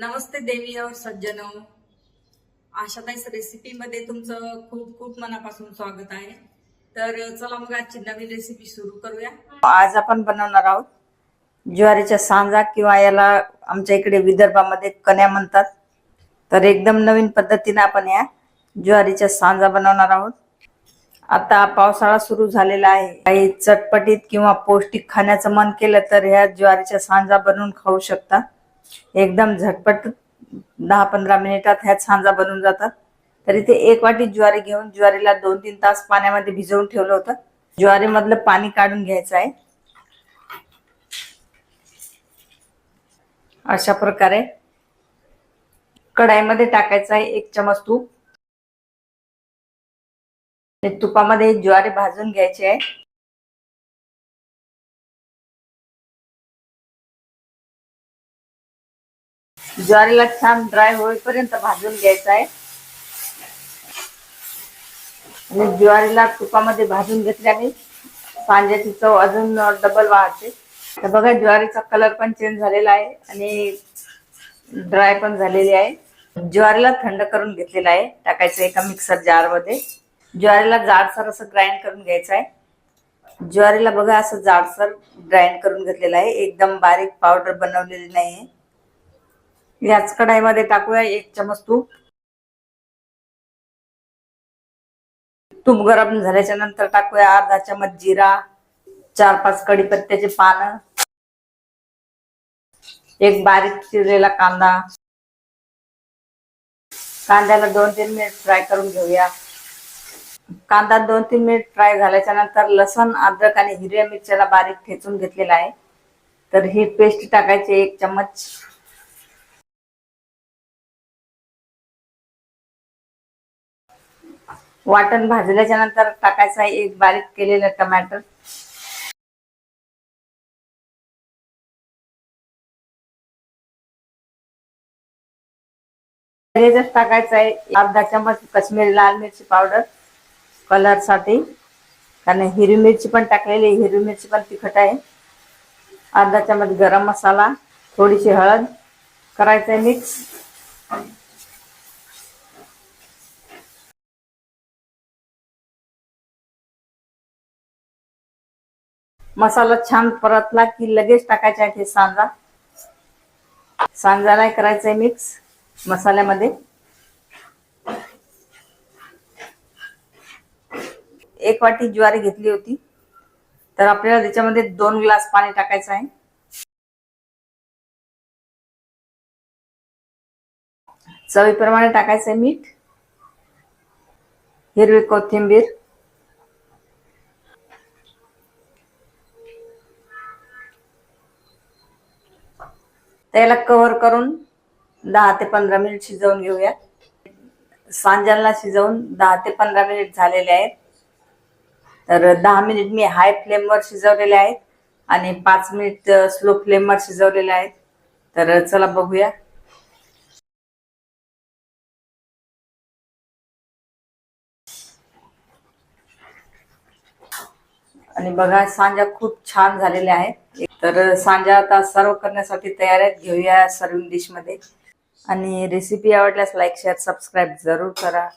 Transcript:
नमस्ते देवी और सज्जनो. आशाताईस रेसिपी मध्ये तुमचं खूप खूप मनापासून स्वागत आहे. तर चला मग आजची नवीन रेसिपी सुरू करूया. आज आपण बनवणार आहोत ज्वारीच्या सांजा किंवा याला आमच्या इकडे विदर्भामध्ये कण्या म्हणतात. तर एकदम नवीन पद्धतीने आपण या ज्वारीच्या सांजा बनवणार आहोत. आता पावसाळा सुरू झालेला आहे. काही चटपटीत किंवा पौष्टिक खाण्याचं मन केलं तर ह्या ज्वारीच्या सांजा बनवून खाऊ शकता. एकदम झटपट दहा पंधरा मिनिटात ह्या सांजा बनून जातात. तर इथे एक वाटी ज्वारी घेऊन ज्वारीला दोन तीन तास पाण्यामध्ये भिजवून ठेवलं होतं. ज्वारीमधलं पाणी काढून घ्यायचं आहे. अशा प्रकारे कढाईमध्ये टाकायचं आहे एक चमच तूप. तुपामध्ये ज्वारी भाजून घ्यायची आहे. ज्वारीला छान ड्राय होईपर्यंत भाजून घ्यायचं आहे. आणि ज्वारीला तुपामध्ये भाजून घेतल्याने सांज्याची चव अजून डबल वाढते. तर बघा ज्वारीचा कलर पण चेंज झालेला आहे आणि ड्राय पण झालेली आहे. ज्वारीला थंड करून घेतलेला आहे टाकायचं एका मिक्सर जारमध्ये. ज्वारीला जाडसर असं ग्राइंड करून घ्यायचं आहे. ज्वारीला बघा असं जाडसर ग्राइंड करून घेतलेलं आहे. एकदम बारीक पावडर बनवलेली नाहीये. याच कढाईमध्ये टाकूया एक चमच तूप. तूप गरम झाल्याच्यानंतर टाकूया अर्धा चमच जिरा चार पाच कढीपत्त्याचे पानं एक बारीक चिरलेला कांदा. कांद्याला दोन तीन मिनिट फ्राय करून घेऊया. कांदा दोन तीन मिनिट फ्राय झाल्याच्यानंतर लसण अद्रक आणि हिरव्या मिरच्याला बारीक ठेचून घेतलेला आहे. तर ही पेस्ट टाकायची एक चम्मच वाटण भाजल्याच्या नंतर टाकायचं आहे एक बारीक केलेलं टमॅटर. टाकायचं आहे अर्धा चमच काश्मीरी लाल मिरची पावडर कलरसाठी. कारण हिरवी मिरची पण टाकलेली हिरवी मिरची पण तिखट आहे. अर्धा चमच गरम मसाला थोडीशी हळद. करायचं आहे मिक्स मसाला छान परतला की लगेच टाकायचे आहे सांजा. सांजाला करायचंय मिक्स मसाल्यामध्ये. एक वाटी ज्वारी घेतली होती. तर आपल्याला त्याच्यामध्ये दोन ग्लास पाणी टाकायचं आहे. चवीप्रमाणे टाकायचंय मीठ हिरवी कोथिंबीर त्याला कव्हर करून दहा ते पंधरा मिनिट शिजवून घेऊया. सांजांना शिजवून दहा ते पंधरा मिनिट झालेले आहेत. तर दहा मिनिट मी हाय फ्लेमवर शिजवलेले आहेत आणि पाच मिनिट स्लो फ्लेमवर शिजवलेले आहेत. तर चला बघूया. आणि बघा सांजा खूप छान झालेल्या आहेत. तर सांजा आता सर्व करण्यासाठी तयार आहेत. घेऊया सर्विंग डिशमध्ये. आणि रेसिपी आवडल्यास लाईक शेअर सबस्क्राईब जरूर करा.